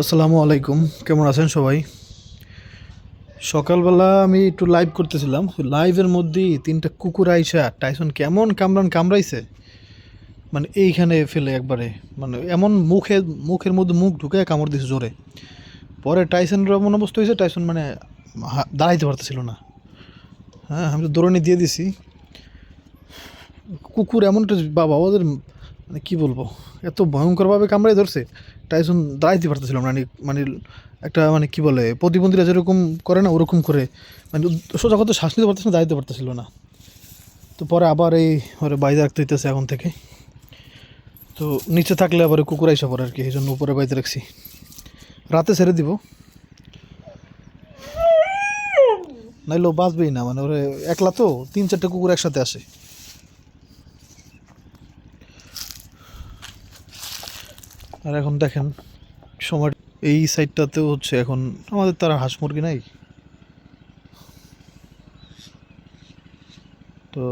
আসসালামু আলাইকুম। কেমন আছেন সবাই? সকালবেলা আমি একটু লাইভ করতেছিলাম। লাইভের মধ্যেই তিনটা কুকুর আইসা টাইসন কেমন কামরান কামড়াইছে? মানে এইখানে ফেলে একবারে। মানে এমন মুখে, মুখের মধ্যে মুখ ঢুকে কামড় দিছে জোরে। পরে টাইসনের এমন অবস্থা হয়েছে টাইসন মানে দাঁড়াইতে পারতেছিল না। হ্যাঁ আমি তো দৌড়ানি দিয়ে দিছি। কুকুর এমন একটা বাবা, ওদের মানে কী বলব? এত ভয়ঙ্করভাবে কামড়াই ধরছে। টাইসন দাঁড়াইতে পারতেছিল না মানে মানে একটা মানে কি বলে, প্রতিবন্ধীরা যেরকম করে না, ওরকম করে মানে সোজা কথা শ্বাস নিতে পারতেছে না, দাঁড়াইতে পারতেছিল না। তো পরে আবার এই ওরে বাইরে রাখতে হইতেছে এখন থেকে। তো নিচে থাকলে আবার কুকুর আইসা পরে আর কি, এই জন্য উপরে বাইরে রাখছি। রাতে ছেড়ে দিব। নাইলে বাঁচবেই না মানে ওরে একলা তো, তিন চারটে কুকুর একসাথে আসে। আর এখন দেখেন, সময় এই সাইডটাতেও হচ্ছে এখন আমাদের তো আর হাঁস মুরগি নাই। তো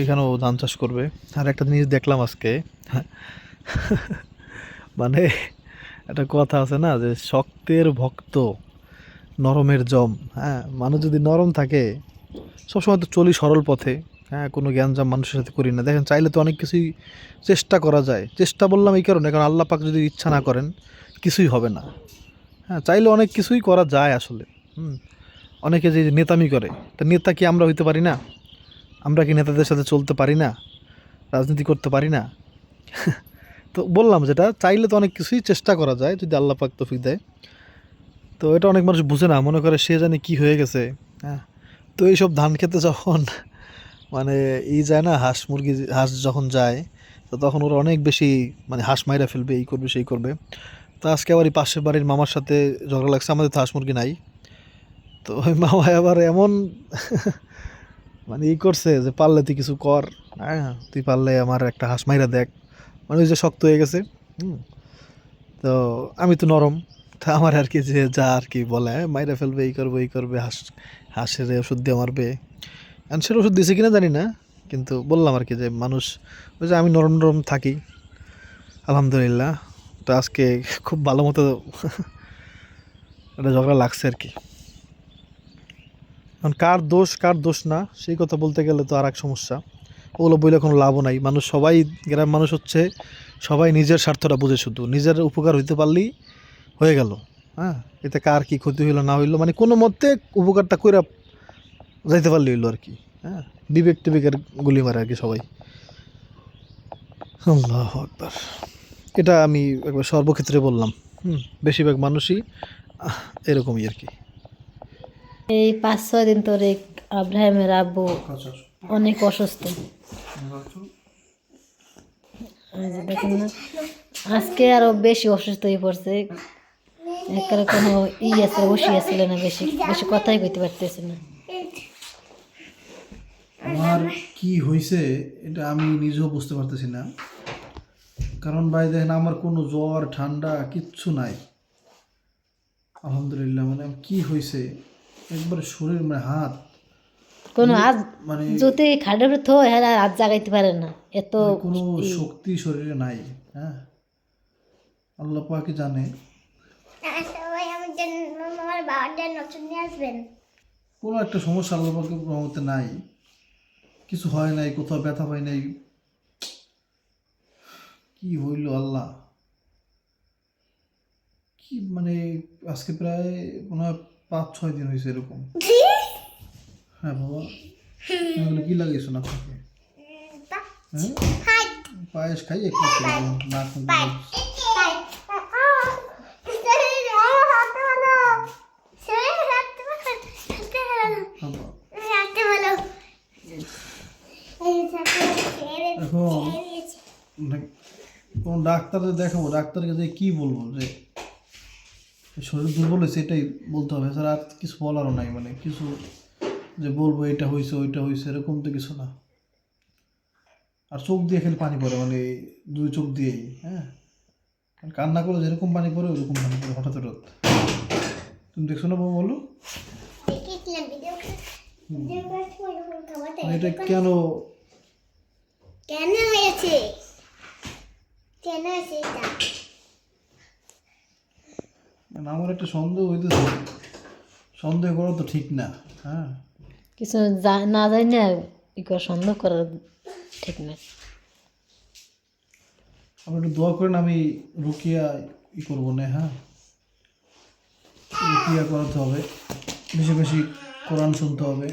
এখানেও ধান চাষ করবে। আর একটা জিনিস দেখলাম আজকে মানে একটা কথা আছে না যে শক্তের ভক্ত, নরমের জম হ্যাঁ মানুষ যদি নরম থাকে, সবসময় তো চলি সরল পথে। হ্যাঁ কোনো জ্ঞানজাম মানুষের সাথে করি না। দেখেন, চাইলে তো অনেক কিছুই চেষ্টা করা যায়। চেষ্টা বললাম এই কারণে, কারণ আল্লাহ পাক যদি ইচ্ছা না করেন, কিছুই হবে না। হ্যাঁ চাইলে অনেক কিছুই করা যায় আসলে। হুম, অনেকে যে নেতামি করে, তা নেতা কি আমরা হইতে পারি না? আমরা কি নেতাদের সাথে চলতে পারি না? রাজনীতি করতে পারি না? তো বললাম যেটা, চাইলে তো অনেক কিছুই চেষ্টা করা যায়, যদি আল্লাহ পাক তফিক দেয়। তো এটা অনেক মানুষ বুঝে না, মনে করে সে জানে কি হয়ে গেছে। হ্যাঁ তো এইসব ধান খেতে যখন মানে এই যায় না হাঁস মুরগি হাঁস যখন যায় তো তখন ওরা অনেক বেশি মানে হাঁস মাইরা ফেলবে এই করবে সেই করবে। তো আজকে আবার এই পাশের বাড়ির মামার সাথে ঝগড়া লাগছে আমাদের তো হাঁস মুরগি নাই। তো ওই মামা আবার এমন মানে ই করছে যে পারলে তুই কিছু কর হ্যাঁ তুই পারলে আমার একটা হাঁস মাইরা দেখ। মানে ওই যে শক্ত হয়ে গেছে হুম। তো আমি তো নরম তা আমার আর কি যে যা আর কি বলে হ্যাঁ, মাইরা ফেলবে এই করবে এই করবে হাঁস হাঁসের ওষুধ দিয়ে মারবে। হাঁসের ওষুধ দিয়েছে কিনা জানি না, কিন্তু বললাম আর কি যে মানুষ, ওই যে আমি নরম নরম থাকি, আলহামদুলিল্লাহ। তো আজকে খুব ভালো মতো একটা ঝগড়া লাগছে আর কি। কারণ কার দোষ কার দোষ না, সেই কথা বলতে গেলে তো আর এক সমস্যা। ওগুলো বইলে কোনো লাভও নাই। মানুষ সবাই গ্রাম মানুষ হচ্ছে, সবাই নিজের স্বার্থটা বুঝে শুধু। নিজের উপকার হইতে পারলেই হয়ে গেল। হ্যাঁ এতে কার কি ক্ষতি হইল, না হইল মানে কোনো মতে উপকারটা কইরা যাইতে পারলে হইল আর কি হ্যাঁ? বিবেক টিবেকের গুলি মারে আর কি সবাই। আল্লাহ আকবার। এটা আমি একবার সর্বক্ষেত্রে বললাম, হুম? বেশিরভাগ মানুষই এরকমই আর কি। এই পাঁচ, ছয় দিন ধরে আব্রাহিমের আব্বু অনেক অসুস্থ। না আজকে আরও বেশি অসুস্থ হয়ে পড়ছে। একেবারে কোনো ই আছে বসি আসছিল না, বেশি বেশি কথাই কইতে পারতেছে না। আমার কি হয়েছে এটা আমি নিজেও বুঝতে পারতেছি না। কারণ ভাই দেখেন আমার কোনো জ্বর ঠান্ডা কিচ্ছু নাই। আলহামদুলিল্লাহ মানে কি হয়েছে একবারে শরীর মানে হাত। কোনো আজ মানে যদি খাটের উপর থো হ্যাঁ আজ জাগাইতে পারে না। এত মানে কোনো শক্তি শরীরে নাই হ্যাঁ? আল্লাহ পাকে জানে। সবাই আমার জন্য আমার বাবার জন্য নতুন নিয়ে আসবেন। কোনো একটা সমস্যা আল্লাহ পাকে নাই। কিছু হয় নাই কোথাও ব্যথা পাই নাই। কি হইল আল্লাহ? কি মানে আজকে প্রায় মনে হয় পাঁচ ছয় দিন হয়েছে এরকম। হ্যাঁ বাবা। এগুলো কি লাগিয়েছো না আপনাকে হ্যাঁ? পায়েস খাই একটু একটু নাক মুখ দিয়ে- বাবা, এখন মানে কোন ডাক্তারে দেখাবো ডাক্তারকে যে কি বলব যে শরীর দুর্বল হয়েছে এটাই বলতে হবে। স্যার আর কিছু বলারও নাই মানে কিছু যে বলব এটা হয়েছে ওইটা হয়েছে এরকম তো কিছু না। আর চোখ দিয়ে খেলে পানি পড়ে মানে দুই চোখ দিয়েই হ্যাঁ? কান্না করলে যেরকম পানি পড়ে ওরকম পানি পড়ে হঠাৎ হঠাৎ। তুমি দেখছ না বাবা বলো? মানে এটা কেন কেন হয়েছে? কেন মানে আমার একটা সন্দেহ হইতেছে সন্দেহ করা তো ঠিক না হ্যাঁ কিছু না জানি না ই করে সন্দেহ করার ঠিক না আপনি একটু দোয়া করেন আমি রুকিয়া ই করব না হ্যাঁ রুকিয়া করাতে হবে বেশি বেশি কোরআন শুনতে হবে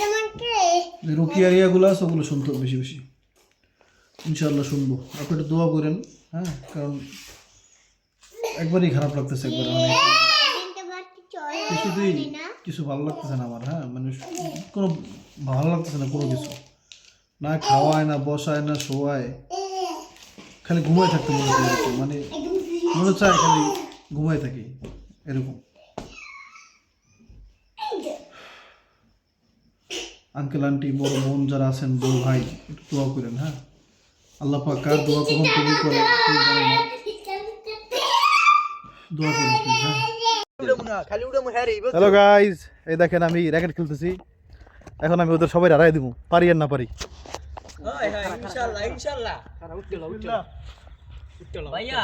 তোমাকে যে রুকিয়ার ইয়াগুলো আছে, ওগুলো শুনতে হবে বেশি বেশি। ইনশাল্লাহ শুনব। আপনি একটু দোয়া করেন হ্যাঁ? কারণ একবারই খারাপ লাগতেছে একবার কিছুতেই কিছু ভালো লাগতেছে না আমার হ্যাঁ? মানে কোনো ভালো লাগতেছে না কোনো কিছু। না খাওয়ায়, না বসায়, না শোয়ায়। খালি ঘুমাই থাকতে মনে হয় মানে মনে চায় খালি ঘুমাই থাকি, এরকম। আঙ্কেল আন্টি বড় বোন যারা আছেন বড় ভাই একটু দোয়া করেন হ্যাঁ? আল্লাহ পাক কার দোয়া কখন কবুল করে দোয়া করেন হ্যাঁ? হ্যালো গাইজ এই দেখেন আমি র্যাকেট খেলতেছি। এখন আমি ওদের সবাই হারাই দিব পারি আর না পারি। ইনশাল্লাহ ইনশাল্লাহ। ভাইয়া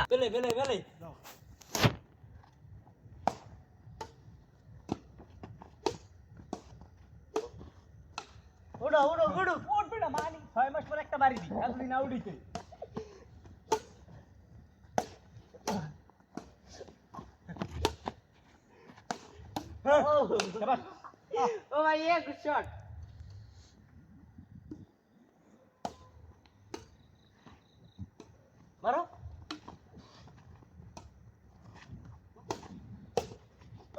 ওড়ো ওড়ো ওড়ো উঠবে না মানি ছয় মাস পর একটা বাড়ি দি এতদিন না উঠিতে ও ভাই এ গুড শট মারো।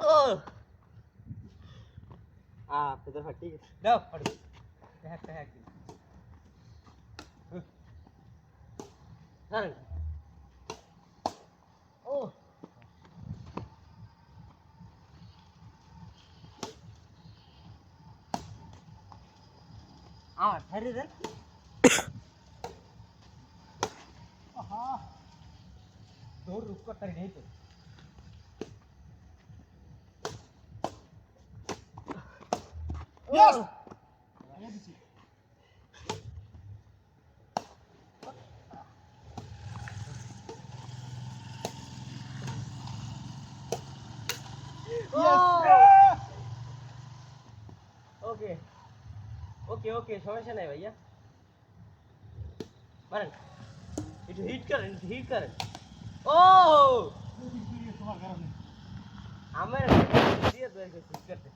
ও আ তোদের ফাটি দাও ফাটি হ্যাক হ্যাক দাঁড়ান ও আ ধরে দেন আহা তোর রুক করতে নেই তো Yes! ওকে ওকে ওকে সমস্যা নাই ভাইয়া মারেন একটু হিট করেন একটু হিট করেন ও আমার দিয়ে দরকার হিট করতে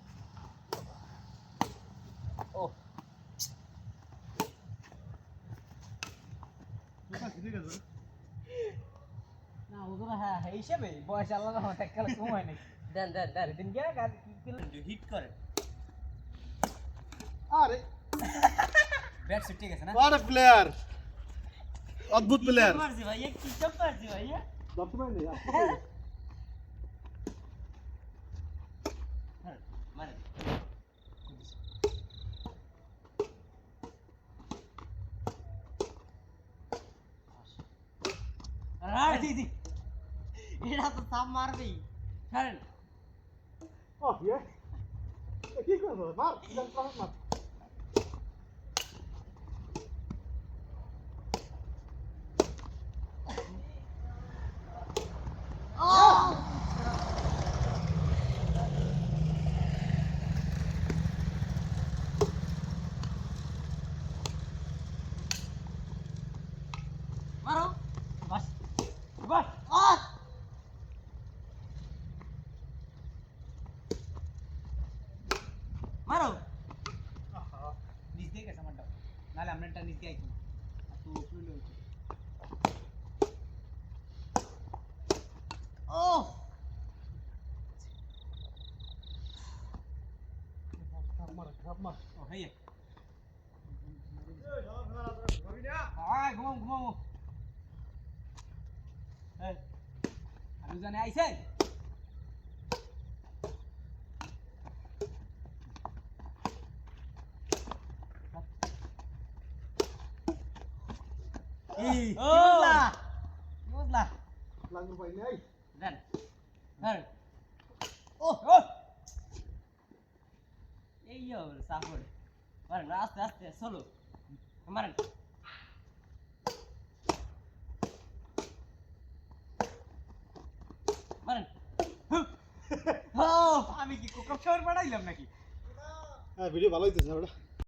ও না ওগুলো হ্যাঁ হিসেবে বয়স আল্লাহ দেন দেন দেন দিন গিয়ে হিট করে আরে। ব্যাট ঠিক আছে না? আরে প্লেয়ার অদ্ভুত প্লেয়ার মারছি ভাইয়া? কি সব মারছি এটা তো সাপ মারবেই। ছাড়েন। কি করব? মার মার মারো বাস বাস আহ মারো নিচ দিয়ে গেছে আমারটা নাহলে আমরা একটা নিচ দিয়ে আইছি তো উপরে লইছে ও ও হেই আয় ঘুমাও ঘুমাও এই আমি জানে আইছে এই বুঝলা বুঝলা লাগবে পাই নাই দেন দেন ও ও এই ইয়ে সাপোর্ট। মারেন আস্তে আস্তে চলো। মারেন। শহর পাঠাইলাম নাকি? হ্যাঁ ভিডিও ভালো হইতেছে ওটা